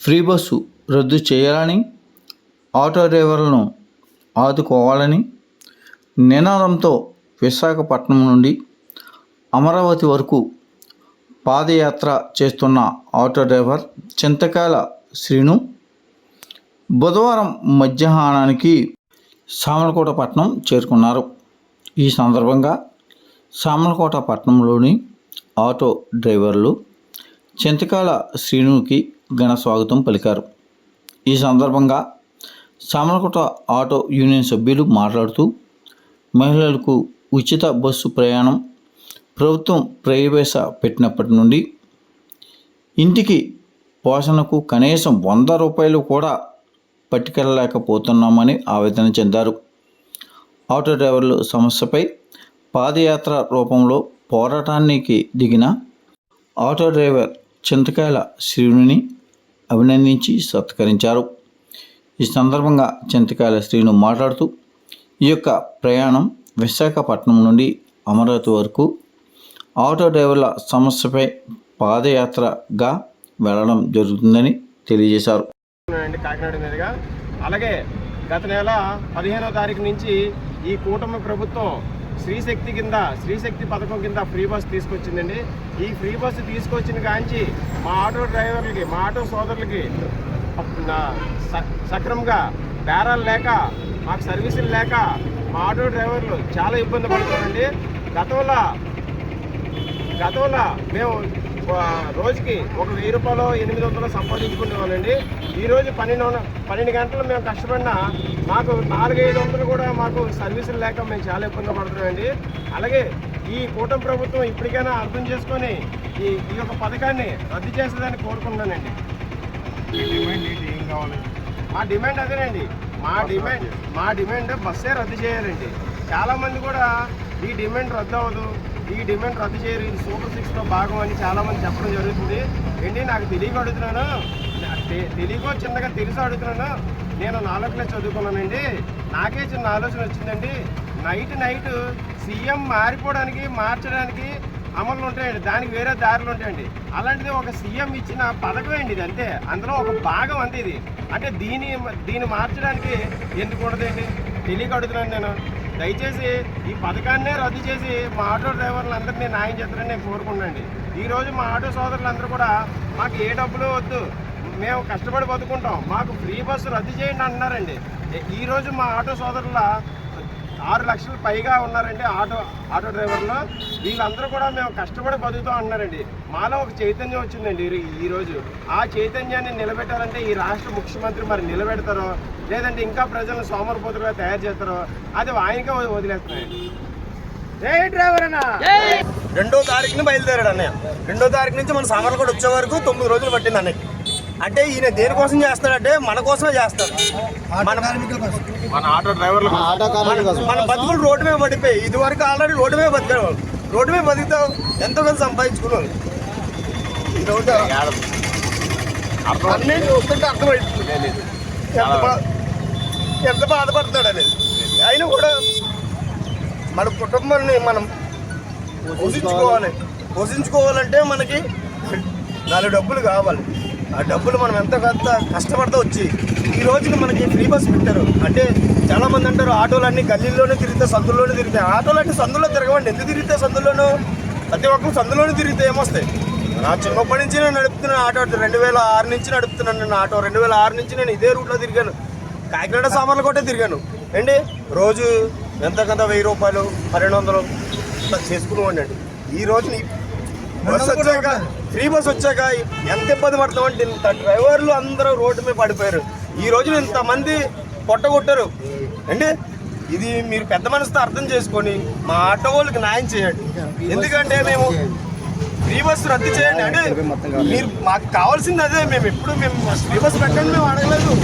Free bus రద్దు చేయాలని auto డ్రైవర్లను ఆదుకోవాలని నినాదంతో విశాఖపట్నం నుండి అమరావతి వరకు పాదయాత్ర చేస్తున్న ఆటో డ్రైవర్ చింతకాల శ్రీను బుధవారం మధ్యాహ్నానికి సామలకోట పట్టణం చేరుకున్నారు. ఈ సందర్భంగా సామలకోట పట్టణంలోని ఆటో డ్రైవర్లు చింతకాల శ్రీనుకి ఘన స్వాగతం పలికారు. ఈ సందర్భంగా సామలకుట ఆటో యూనియన్ సభ్యులు మాట్లాడుతూ మహిళలకు ఉచిత బస్సు ప్రయాణం ప్రభుత్వం ప్రవేశపెట్టినప్పటి నుండి ఇంటికి పోషణకు కనీసం వంద రూపాయలు కూడా పట్టుకెళ్ళలేకపోతున్నామని ఆవేదన చెందారు. ఆటో డ్రైవర్లు సమస్యపై పాదయాత్ర రూపంలో పోరాటానికి దిగిన ఆటో డ్రైవర్ చింతకాయల శివుని అభినందించి సత్కరించారు. ఈ సందర్భంగా చింతకాయల శ్రీను మాట్లాడుతూ ఈ యొక్క ప్రయాణం విశాఖపట్నం నుండి అమరావతి వరకు ఆటో డ్రైవర్ల సమస్యపై పాదయాత్రగా వెళ్ళడం జరుగుతుందని తెలియజేశారు. కాకినాడ మీదుగా. అలాగే గత నెల పదిహేనో తారీఖు నుంచి ఈ కూటమి ప్రభుత్వం శ్రీశక్తి కింద శ్రీశక్తి పథకం కింద ఫ్రీ బస్ తీసుకొచ్చిందండి. ఈ ఫ్రీ బస్సు తీసుకొచ్చిన కాంచి మా ఆటో డ్రైవర్లకి మా ఆటో సోదరులకి సక్రమంగా బేరాలు లేక మాకు సర్వీసులు లేక మా ఆటో డ్రైవర్లు చాలా ఇబ్బంది పడుతున్నారండి. గతంలో గతంలో మేము రోజుకి ఒక వెయ్యి రూపాయలు ఎనిమిది వందలు సంపాదించుకునేవాళ్ళండి ఈరోజు పన్నెండు పన్నెండు గంటలు మేము కష్టపడినా మాకు నాలుగైదు వందలు కూడా మాకు సర్వీసులు లేక మేము చాలా ఇబ్బంది పడుతున్నామండి. అలాగే ఈ కూటమి ప్రభుత్వం ఇప్పటికైనా అర్థం చేసుకొని ఈ ఈ యొక్క పథకాన్ని రద్దు చేసేదని కోరుకుంటున్నానండి. మా డిమాండ్ అదేనండి. మా డిమాండ్ మా డిమాండ్ బస్సే రద్దు చేయాలండి. చాలా మంది కూడా ఈ డిమాండ్ రద్దు అవ్వదు. ఈ డిమాండ్ రద్దు చేయరు. ఇది సూపర్ సిక్స్లో భాగం అని చాలా మంది చెప్పడం జరుగుతుంది. ఏంటి? నాకు తెలియక అడుగుతున్నాను. తెలియకో చిన్నగా తెలిసి అడుగుతున్నాను. నేను నాలుగు క్లాస్ చదువుకున్నానండి. నాకే చిన్న ఆలోచన వచ్చిందండి. నైట్ నైట్ సీఎం మారిపోవడానికి మార్చడానికి అమలు ఉంటాయండి. దానికి వేరే దారులు ఉంటాయండి. అలాంటిది ఒక సీఎం ఇచ్చిన పథకం అండి ఇది అంతే. అందులో ఒక భాగం అంతే ఇది. అంటే దీని దీన్ని మార్చడానికి ఎందుకు ఉండదండి? తెలియక అడుగుతున్నాను నేను. దయచేసి ఈ పథకాన్నే రద్దు చేసి మా ఆటో డ్రైవర్లందరినీ న్యాయం చేస్తారని నేను కోరుకున్నానండి ఈరోజు మా ఆటో సోదరులందరూ కూడా మాకు ఏ డబ్బులు వద్దు మేము కష్టపడి బతుకుంటాం మాకు ఫ్రీ బస్సు రద్దు చేయండి అంటున్నారండి. ఈరోజు మా ఆటో సోదరుల ఆరు లక్షల పైగా ఉన్నారండి ఆటో ఆటో డ్రైవర్లు. వీళ్ళందరూ కూడా మేము కష్టపడి బతుకుతాం అన్నారండి మాలో ఒక చైతన్యం వచ్చిందండి ఈ- ఈ రోజు. ఆ చైతన్యాన్ని నిలబెట్టాలంటే ఈ రాష్ట్ర ముఖ్యమంత్రి మరి నిలబెడతారో లేదంటే ఇంకా ప్రజలను సోమరపోతులుగా తయారు చేస్తారో అది ఆయనకే వదిలేస్తున్నాయండి. జై డ్రైవర్ అన్న! రెండో తారీఖున బయలుదేరాడు అన్నయ్య. రెండో తారీఖు నుంచి మన సామర్లకోట వచ్చే వరకు తొమ్మిది రోజులు పట్టింది అన్నయ్య అంటే ఈయన దేనికోసం చేస్తాడంటే మన కోసమే చేస్తాడు. మన మన ఆటో డ్రైవర్లు మన- బతుకులు రోడ్డు మీద పడిపోయి ఇది వరకు ఆల్రెడీ రోడ్డు మీద బతికాడు వాళ్ళు. రోడ్డు మీద బతుకుతాం ఎంతో కొంత సంపాదించుకున్నాం ఈ రోజు అన్నీ చూస్తుంటే అర్థమైపోతుంది ఎంత బా- ఎంత బాధపడతాడు అనేది. అయినా కూడా మన కుటుంబాన్ని మనం పోషించుకోవాలి. పోషించుకోవాలంటే మనకి నాలుగు డబ్బులు కావాలి. ఆ డబ్బులు మనం ఎంత కొంత కష్టపడతా వచ్చి ఈ రోజుకి మనకి ఫ్రీ బస్ పెట్టారు. అంటే చాలా మంది అంటారు ఆటోలన్నీ గల్లీల్లోనే తిరిగితే సందుల్లోనే తిరుగుతాయి. ఆటోలన్నీ సందులో తిరగవండి. ఎందుకు తిరిగితే సందులోనూ ప్రతి ఒక్కరు సందులోనే తిరిగితే ఏమొస్తాయి? నా చిన్నప్పటి నుంచి నేను నడుపుతున్నాను ఆటో రెండు వేల ఆరు నుంచి నడుపుతున్నాను నేను ఆటో. రెండు వేల ఆరు నుంచి నేను ఇదే రూట్లో తిరిగాను. కాకినాడ సామాన్లు కొట్టే తిరిగాను. ఏంటి? రోజు ఎంత కొంత వెయ్యి రూపాయలు పన్నెండు వందలు చేసుకునేవాడిని అండి ఈ రోజు నీ బస్ వచ్చాక ఫ్రీ బస్ వచ్చాక ఎంత ఇబ్బంది పడతామంటే ఇంత డ్రైవర్లు అందరూ రోడ్డు మీద పడిపోయారు. ఈ రోజు ఇంతమంది కొట్టగొట్టారు అండి ఇది మీరు పెద్ద మనసుతో అర్థం చేసుకొని మా ఆటో వాళ్ళకి న్యాయం చేయండి. ఎందుకంటే మేము ఫ్రీ బస్ రద్దు చేయండి. అంటే మీరు మాకు కావాల్సింది అదే. మేము ఎప్పుడు మేము ఫ్రీ బస్ పెట్టండి మేము అడగలేదు.